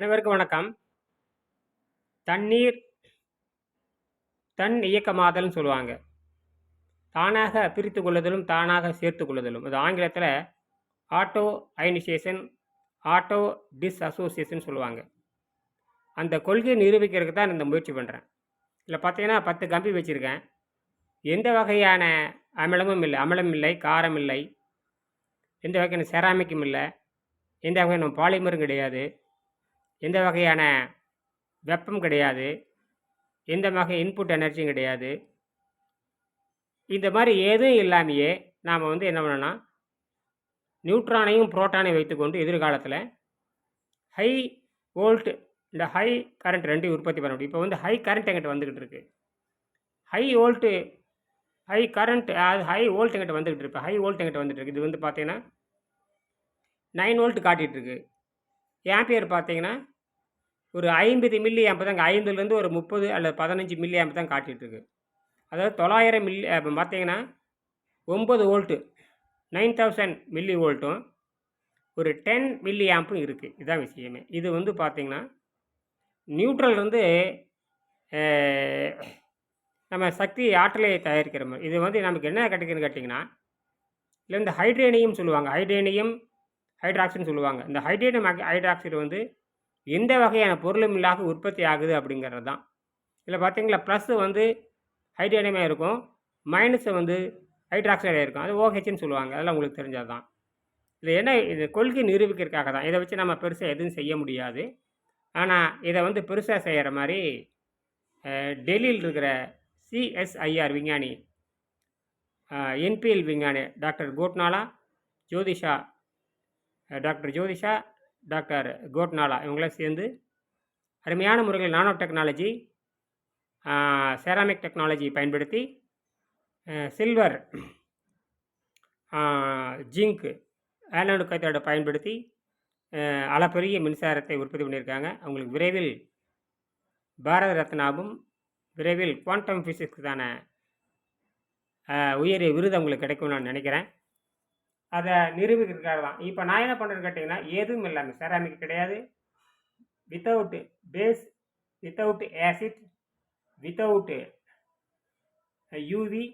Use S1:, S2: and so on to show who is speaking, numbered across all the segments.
S1: அனைவருக்கும் வணக்கம். தண்ணீர் தன் இயக்கமாதல்னு சொல்லுவாங்க. தானாக பிரித்து கொள்ளுதலும் தானாக சேர்த்து கொள்ளுதலும். இது ஆங்கிலத்தில் auto ionisation auto dissociation சொல்லுவாங்க. அந்த கொள்கையை நிரூபிக்கிறதுக்கு தான் இந்த முயற்சி பண்ணுறேன் இதில் பார்த்தீங்கன்னா பத்து கம்பி வச்சுருக்கேன். எந்த வகையான அமிலமும் இல்லை. அமிலம் இல்லை காரம் இல்லை. எந்த வகையான செராமிக்கும் இல்லை. எந்த வகையான பாலிமரும் கிடையாது. எந்த வகையான வெப்பம் கிடையாது. எந்த வகை இன்புட் எனர்ஜியும் கிடையாது. இந்த மாதிரி எதுவும் இல்லாமையே நாம் வந்து என்ன பண்ணோன்னா நியூட்ரானையும் புரோட்டானையும் வைத்துக்கொண்டு எதிர்காலத்தில் ஹை வோல்ட் இந்த ஹை கரண்ட் ரெண்டையும் உற்பத்தி பண்ண முடியும். இப்போ வந்து ஹை கரண்ட் எங்கிட்ட வந்துக்கிட்டு இருக்கு. ஹை வோல்ட்டு ஹை கரண்ட் அது ஹை வோல்ட் எங்கிட்ட வந்துக்கிட்டு இருக்கு. ஹை வோல்ட் எங்கிட்ட வந்துட்டு இருக்கு. இது வந்து பார்த்தீங்கன்னா நைன் வோல்ட் காட்டிகிட்டு இருக்கு. ஆம்பியர் பார்த்தீங்கன்னா ஒரு ஐம்பது மில்லி ஆம்பு தாங்க. ஐந்துலேருந்து ஒரு முப்பது அல்லது பதினஞ்சு மில்லி ஆம்பு தான் காட்டிகிட்ருக்கு அதாவது தொள்ளாயிரம் மில்லி பார்த்தீங்கன்னா ஒம்பது வோல்ட்டு நைன் தௌசண்ட் மில்லி வோல்ட்டும் ஒரு டென் மில்லி ஆம்பும் இருக்குது இதுதான் விஷயமே. இது வந்து பார்த்திங்கன்னா நியூட்ரல் வந்து நம்ம சக்தி ஆற்றலை தயாரிக்கிற மாதிரி. இது வந்து நமக்கு என்ன கிடைக்குதுன்னு கேட்டிங்கன்னா இல்லை இந்த ஹைட்ரேனியம் சொல்லுவாங்க. ஹைட்ரேனியம் ஹைட்ராக்சின்னு சொல்லுவாங்க. இந்த ஹைட்ரேனியம் ஹைட்ராக்சைடு வந்து எந்த வகையான பொருளும் இல்லாத உற்பத்தி ஆகுது அப்படிங்கிறது தான் இதில் பார்த்தீங்களா ப்ளஸ்ஸு வந்து ஹைட்ரேனியமாக இருக்கும். மைனஸை வந்து ஹைட்ராக்சைடாக இருக்கும். அது ஓஹெச்னு சொல்லுவாங்க. அதெல்லாம் உங்களுக்கு தெரிஞ்சது தான் இது என்ன? இது கொள்கை நிரூபிக்கிறதுக்காக தான். இதை வச்சு நம்ம பெருசாக எதுவும் செய்ய முடியாது. ஆனால் இதை வந்து பெருசாக செய்கிற மாதிரி டெல்லியில் இருக்கிற சிஎஸ்ஐஆர் விஞ்ஞானி என்பிஎல் விஞ்ஞானி doctor Kotnala Jyotisha doctor Jyotisha doctor Kotnala இவங்களாம் சேர்ந்து அருமையான முறையில் நானோ டெக்னாலஜி செராமிக் டெக்னாலஜி பயன்படுத்தி சில்வர் ஜிங்க் ஆனோடு பயன்படுத்தி அளப்பெரிய மின்சாரத்தை உற்பத்தி பண்ணியிருக்காங்க. அவங்களுக்கு விரைவில் பாரத ரத்னாவும் விரைவில் குவாண்டம் ஃபிசிக்ஸுக்கான உயரிய விருது அவங்களுக்கு கிடைக்கும்னு நான் நினைக்கிறேன். அதை நிரூபிக்கிறதுக்காக தான் இப்போ நான் என்ன பண்ணுறேன்னு கேட்டிங்கன்னா எதுவும் இல்லாமல் செராமிக் கிடையாது. Without base without acid without UV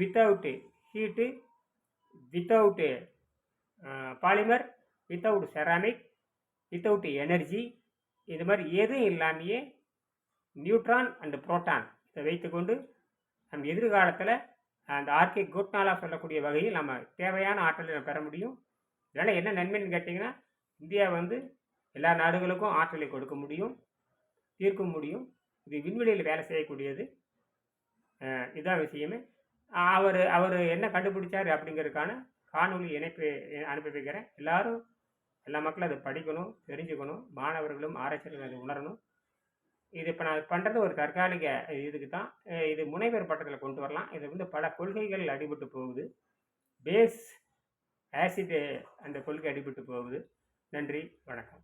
S1: without heat without polymer without ceramic without energy இது மாதிரி எதுவும் இல்லாமையே நியூட்ரான் அண்டு புரோட்டான் இதை வைத்துக்கொண்டு நம் எதிர்காலத்தில் அந்த ஆர்கே கோட்னாலா சொல்லக்கூடிய வகையில் நம்ம தேவையான ஆற்றலை நம்ம பெற முடியும். இதனால் என்ன நன்மைன்னு கேட்டிங்கன்னா இந்தியா வந்து எல்லா நாடுகளுக்கும் ஆற்றலை கொடுக்க முடியும் தீர்க்க முடியும். இது விண்வெளியில் வேலை செய்யக்கூடியது. இதான் விஷயமே. அவர் அவர் என்ன கண்டுபிடிச்சார் அப்படிங்கிறதுக்கான காணொலி இணைப்பு அனுப்பி வைக்கிறேன். எல்லாரும் எல்லா மக்களும் அதை படிக்கணும் தெரிஞ்சுக்கணும். மாணவர்களும் ஆராய்ச்சியாளர்களும் அதை உணரணும். இது இப்போ நான் பண்ணுறது ஒரு தற்காலிக இதுக்கு தான். இது முனைவர் பட்டத்தில் கொண்டு வரலாம். இது வந்து பல கொள்கைகள் அடிபட்டு போகுது. பேஸ் ஆசிட் அந்த கொள்கை அடிபட்டு போகுது. நன்றி. வணக்கம்.